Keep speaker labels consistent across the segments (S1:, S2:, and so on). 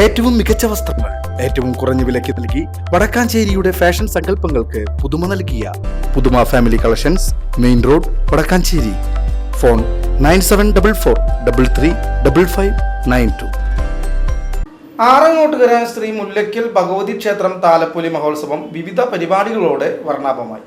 S1: ഏറ്റവും മികച്ച വസ്ത്രങ്ങൾ ഏറ്റവും കുറഞ്ഞ വിലയ്ക്ക് നൽകി വടക്കാഞ്ചേരിയുടെ ഫാഷൻ സങ്കല്പങ്ങൾക്ക് പുതുമ നൽകിയ പുതുമ family collections main road Vadakkanchery. Phone nine seven double four double three double five nine two.
S2: Arangottukara Shri Mullakkal Bhagavathi ക്ഷേത്രം താലപ്പൊലി മഹോത്സവം വിവിധ പരിപാടികളോടെ വർണാഭമായി.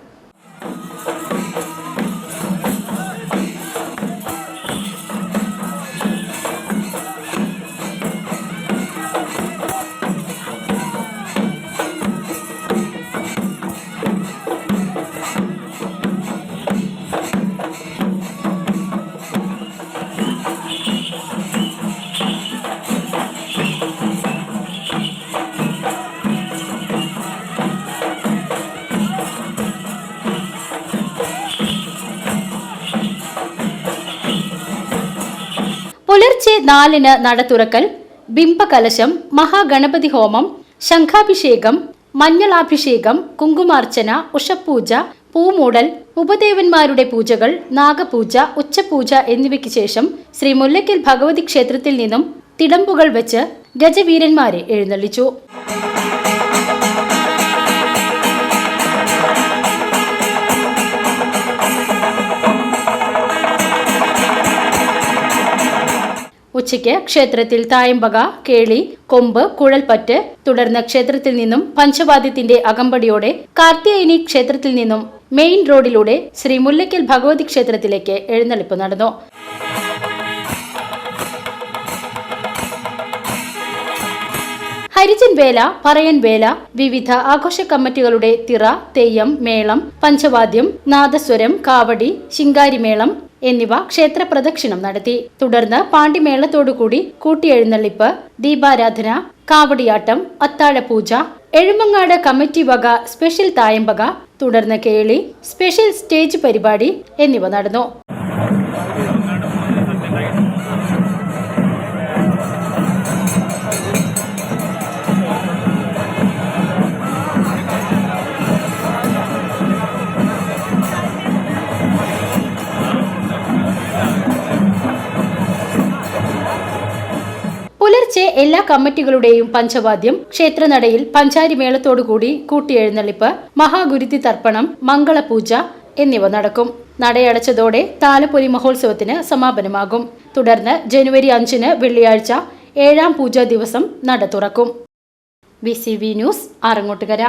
S3: പുലർച്ചെ നാലിന് നട തുറക്കൽ ബിംബകലശം മഹാഗണപതി ഹോമം ശംഖാഭിഷേകം മഞ്ഞളാഭിഷേകം കുങ്കുമാർച്ചന ഉഷപൂജ പൂമൂടൽ ഉപദേവന്മാരുടെ പൂജകൾ നാഗപൂജ ഉച്ചപൂജ എന്നിവയ്ക്ക് ശേഷം ശ്രീ മുല്ലയ്ക്കൽ ഭഗവതി ക്ഷേത്രത്തിൽ നിന്നും തിടമ്പുകൾ വെച്ച് ഗജവീരന്മാരെ എഴുന്നള്ളിച്ചു. ഉച്ചയ്ക്ക് ക്ഷേത്രത്തിൽ തായമ്പക കേളി കൊമ്പ് കുഴൽപ്പറ്റ് തുടർന്ന് ക്ഷേത്രത്തിൽ നിന്നും പഞ്ചവാദ്യത്തിന്റെ അകമ്പടിയോടെ കാർത്തികേയനി ക്ഷേത്രത്തിൽ നിന്നും മെയിൻ റോഡിലൂടെ ശ്രീ മുല്ലയ്ക്കൽ ഭഗവതി ക്ഷേത്രത്തിലേക്ക് എഴുന്നള്ളിപ്പ് നടന്നു. ഹരിജൻ വേല പറയൻ വേല വിവിധ ആഘോഷ കമ്മിറ്റികളുടെ തിറ തെയ്യം മേളം പഞ്ചവാദ്യം നാദസ്വരം കാവടി ശിങ്കാരിമേളം എന്നിവ ക്ഷേത്ര പ്രദക്ഷിണം നടത്തി. തുടർന്ന് പാണ്ടിമേളത്തോടുകൂടി കൂട്ടിയെഴുന്നള്ളിപ്പ് ദീപാരാധന കാവടിയാട്ടം അത്താഴപൂജ എഴുമങ്ങാട് കമ്മിറ്റി വക സ്പെഷ്യൽ തായമ്പക തുടർന്ന് കേളി സ്പെഷ്യൽ സ്റ്റേജ് പരിപാടി എന്നിവ നടന്നു. പുലർച്ചെ എല്ലാ കമ്മിറ്റികളുടെയും പഞ്ചവാദ്യം ക്ഷേത്രനടയിൽ പഞ്ചാരി മേളത്തോടുകൂടി കൂട്ടിയെഴുന്നള്ളിപ്പ് മഹാഗുരുതി തർപ്പണം മംഗളപൂജ എന്നിവ നടക്കും. നടയടച്ചതോടെ താലപ്പൊലി മഹോത്സവത്തിന് സമാപനമാകും. തുടർന്ന് ജനുവരി അഞ്ചിന് വെള്ളിയാഴ്ച ഏഴാം പൂജാ ദിവസം നട തുറക്കും. B C V news Arangottukara.